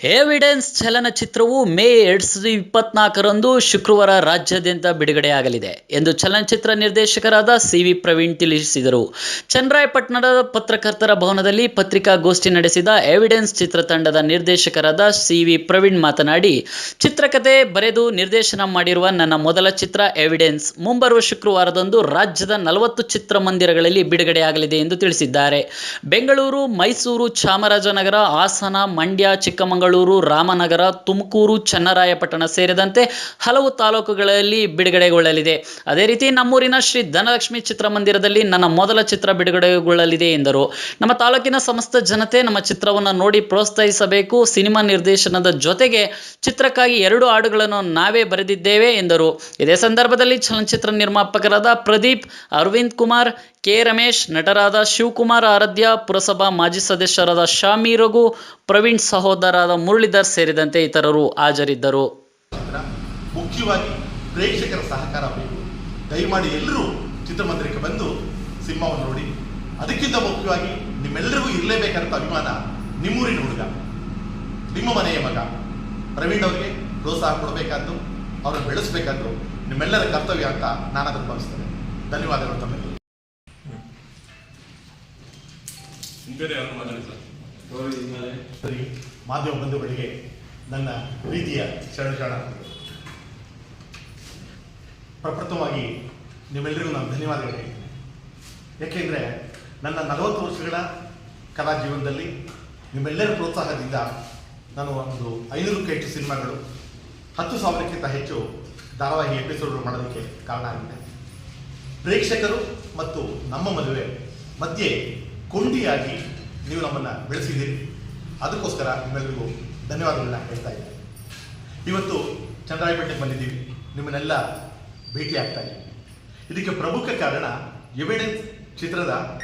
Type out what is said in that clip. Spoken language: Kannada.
ಎವಿಡೆನ್ಸ್ ಚಲನಚಿತ್ರವು ಮೇ ಎರಡ್ ಸಾವಿರದ ಇಪ್ಪತ್ನಾಲ್ಕರಂದು ಶುಕ್ರವಾರ ರಾಜ್ಯಾದ್ಯಂತ ಬಿಡುಗಡೆಯಾಗಲಿದೆ ಎಂದು ಚಲನಚಿತ್ರ ನಿರ್ದೇಶಕರಾದ ಸಿ ವಿ ಪ್ರವೀಣ್ ತಿಳಿಸಿದರು. ಚನ್ನರಾಯಪಟ್ಟಣದ ಪತ್ರಕರ್ತರ ಭವನದಲ್ಲಿ ಪತ್ರಿಕಾಗೋಷ್ಠಿ ನಡೆಸಿದ ಎವಿಡೆನ್ಸ್ ಚಿತ್ರತಂಡದ ನಿರ್ದೇಶಕರಾದ ಸಿ ವಿ ಪ್ರವೀಣ್ ಮಾತನಾಡಿ ಚಿತ್ರಕಥೆ ಬರೆದು ನಿರ್ದೇಶನ ಮಾಡಿರುವ ನನ್ನ ಮೊದಲ ಚಿತ್ರ ಎವಿಡೆನ್ಸ್ ಮುಂಬರುವ ಶುಕ್ರವಾರದಂದು ರಾಜ್ಯದ ನಲವತ್ತು ಚಿತ್ರಮಂದಿರಗಳಲ್ಲಿ ಬಿಡುಗಡೆಯಾಗಲಿದೆ ಎಂದು ತಿಳಿಸಿದ್ದಾರೆ. ಬೆಂಗಳೂರು, ಮೈಸೂರು, ಚಾಮರಾಜನಗರ, ಹಾಸನ, ಮಂಡ್ಯ, ಚಿಕ್ಕಮಗಳೂರು ರಾಮನಗರ, ತುಮಕೂರು, ಚನ್ನರಾಯಪಟ್ಟಣ ಸೇರಿದಂತೆ ಹಲವು ತಾಲೂಕುಗಳಲ್ಲಿ ಬಿಡುಗಡೆಗೊಳ್ಳಲಿದೆ. ಅದೇ ರೀತಿ ನಮ್ಮೂರಿನ ಶ್ರೀ ಧನಲಕ್ಷ್ಮಿ ಚಿತ್ರಮಂದಿರದಲ್ಲಿ ನನ್ನ ಮೊದಲ ಚಿತ್ರ ಬಿಡುಗಡೆಗೊಳ್ಳಲಿದೆ ಎಂದರು. ನಮ್ಮ ತಾಲೂಕಿನ ಸಮಸ್ತ ಜನತೆ ನಮ್ಮ ಚಿತ್ರವನ್ನು ನೋಡಿ ಪ್ರೋತ್ಸಾಹಿಸಬೇಕು. ಸಿನಿಮಾ ನಿರ್ದೇಶನದ ಜೊತೆಗೆ ಚಿತ್ರಕ್ಕಾಗಿ ಎರಡು ಹಾಡುಗಳನ್ನು ನಾವೇ ಬರೆದಿದ್ದೇವೆ ಎಂದರು. ಇದೇ ಸಂದರ್ಭದಲ್ಲಿ ಚಲನಚಿತ್ರ ನಿರ್ಮಾಪಕರಾದ ಪ್ರದೀಪ್, ಅರವಿಂದ್ ಕುಮಾರ್ ಕೆ ರಮೇಶ್, ನಟರಾದ ಶಿವಕುಮಾರ್ ಆರಾಧ್ಯ, ಪುರಸಭಾ ಮಾಜಿ ಸದಸ್ಯರಾದ ಶಾಮಿ ರಘು, ಪ್ರವೀಣ್ ಸಹೋದರಾದ ಮುರಳೀಧರ್ ಸೇರಿದಂತೆ ಇತರರು ಹಾಜರಿದ್ದರು. ಮುಖ್ಯವಾಗಿ ಪ್ರೇಕ್ಷಕರ ಸಹಕಾರ ಬೇಕು. ದಯಮಾಡಿ ಎಲ್ಲರೂ ಚಿತ್ರಮಂದಿರಕ್ಕೆ ಬಂದು ಸಿನಿಮಾವನ್ನು ನೋಡಿ. ಅದಕ್ಕಿಂತ ಮುಖ್ಯವಾಗಿ ನಿಮ್ಮೆಲ್ಲರಿಗೂ ಇರಲೇಬೇಕಂತ ಅಭಿಮಾನ ನಿಮ್ಮೂರಿನ ಹುಡುಗ, ನಿಮ್ಮ ಮನೆಯ ಮಗ. ಪ್ರವೀಣ್ ಅವರಿಗೆ ಪ್ರೋತ್ಸಾಹ ಕೊಡಬೇಕಾದ್ದು, ಅವರನ್ನು ಬೆಳೆಸಬೇಕಾದ್ರು ನಿಮ್ಮೆಲ್ಲರ ಕರ್ತವ್ಯ ಅಂತ ನಾನು ಅದನ್ನು ಭಾವಿಸ್ತೇನೆ. ಧನ್ಯವಾದಗಳು ತಮ್ಮೆಲ್ಲರಿಗೂ. ಸರ್? ಸರಿ ಮಾಧ್ಯಮ ಬಂಧುಗಳಿಗೆ ನನ್ನ ಪ್ರೀತಿಯ ಶರಣ ಶರಣ. ಪ್ರಪ್ರಥಮವಾಗಿ ನಿಮ್ಮೆಲ್ಲರಿಗೂ ನಾನು ಧನ್ಯವಾದಗಳು ಹೇಳ್ತೀನಿ. ಯಾಕೆಂದರೆ ನನ್ನ ನಲವತ್ತು ವರ್ಷಗಳ ಕಲಾ ಜೀವನದಲ್ಲಿ ನಿಮ್ಮೆಲ್ಲರ ಪ್ರೋತ್ಸಾಹದಿಂದ ನಾನು ಒಂದು ಐನೂರಕ್ಕೂ ಹೆಚ್ಚು ಸಿನಿಮಾಗಳು ಹತ್ತು ಸಾವಿರಕ್ಕಿಂತ ಹೆಚ್ಚು ಧಾರಾವಾಹಿ ಎಪಿಸೋಡ್ಗಳು ಮಾಡೋದಕ್ಕೆ ಕಾರಣ ಆಗಿದೆ. ಪ್ರೇಕ್ಷಕರು ಮತ್ತು ನಮ್ಮ ಮದುವೆ ಮಧ್ಯೆ ಕೊಂಡಿಯಾಗಿ ನೀವು ನಮ್ಮನ್ನು ಬೆಳೆಸಿದ್ದೀರಿ. ಅದಕ್ಕೋಸ್ಕರ ನಿಮ್ಮೆಲ್ಲರಿಗೂ ಧನ್ಯವಾದಗಳನ್ನ ಹೇಳ್ತಾ ಇದ್ದೀನಿ. ಇವತ್ತು ಚಂದ್ರಾಯಪೇಟೆಗೆ ಬಂದಿದ್ದೀವಿ. ನಿಮ್ಮನ್ನೆಲ್ಲ ಭೇಟಿ ಆಗ್ತಾ ಇದ್ದೀವಿ. ಇದಕ್ಕೆ ಪ್ರಮುಖ ಕಾರಣ ಎವಿಡೆನ್ಸ್ ಚಿತ್ರದ